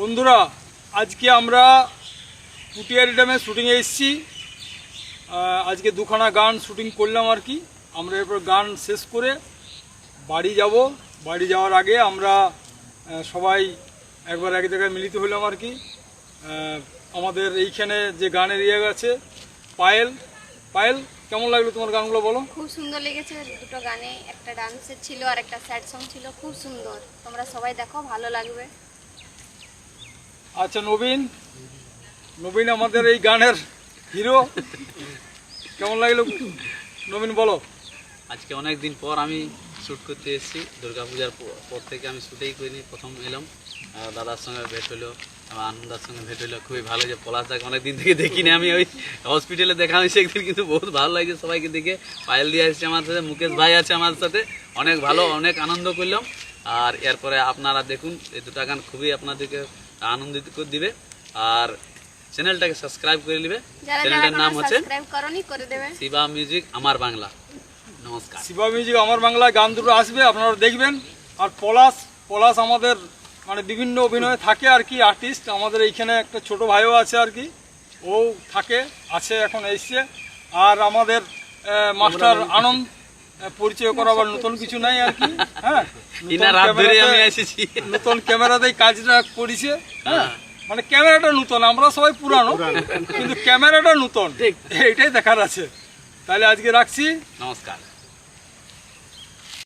বন্ধুরা, আজকে আমরা পুটিয়ারি ড্যামে শুটিংয়ে এসেছি। আজকে দুখানা গান শুটিং করলাম আর কি। আমরা এরপর গান শেষ করে বাড়ি যাব। বাড়ি যাওয়ার আগে আমরা সবাই একবার এক জায়গায় মিলিত হলাম আর কি। আমাদের এইখানে যে গানের ইয়ে আছে, পায়েল। পায়েল, কেমন লাগল তোমার গানগুলো বলো? খুব সুন্দর লেগেছে। দুটো গানে একটা ডান্সের ছিল আর একটা স্যাড সং ছিল। খুব সুন্দর। তোমরা সবাই দেখো, ভালো লাগবে। আচ্ছা নবীন। নবীন আমাদের এই গানের হিরো। কেমন লাগল? নবীন, বলো। আজকে অনেক দিন পর আমি শ্যুট করতে এসেছি। দুর্গাপূজার পর থেকে আমি শ্যুটেই করিনি, প্রথম এলাম। দাদার সঙ্গে ভেট হলো, আমার আনন্দার সঙ্গে ভেট হলো। খুবই ভালো যে পলাশদাকে অনেক দিন থেকে দেখিনি আমি। ওই হসপিটালে দেখা হয়েছে একদিন, কিন্তু বহুত ভালো লাগছে সবাইকে দেখে। পায়েল দিয়ে আসছে আমার সাথে, মুকেশ ভাই আছে আমার সাথে। অনেক ভালো, অনেক আনন্দ করলাম। আর এরপরে আপনারা দেখুন এই দুটা গান খুবই আপনাদেরকে আনন্দিত করে দিবে। আর চ্যানেলটাকে সাবস্ক্রাইব করে নেবে। চ্যানেলটার নাম হচ্ছে সাবস্ক্রাইব করনি করে দেবে। শিবা মিউজিক আমার বাংলা। নমস্কার। শিবা মিউজিক আমার বাংলায় গান দুটো আসবে আপনারা দেখবেন। আর পলাশ পলাশ আমাদের মানে বিভিন্ন অভিনয়ে থাকে আর কি আর্টিস্ট আমাদের এইখানে একটা ছোট ভাইও আছে আর কি ও থাকে আছে এখন এসছে। আর আমাদের মাস্টার আনন্দ পরিচয় করাবার নতুন কিছু নাই আর কি হ্যাঁ? নতুন ক্যামেরাতেই কাজটা করেছে হ্যাঁ? মানে ক্যামেরাটা নতুন আমরা সবাই পুরানো কিন্তু ক্যামেরাটা নতুন। এইটাই দেখার আছে। তাহলে আজকে রাখছি। নমস্কার।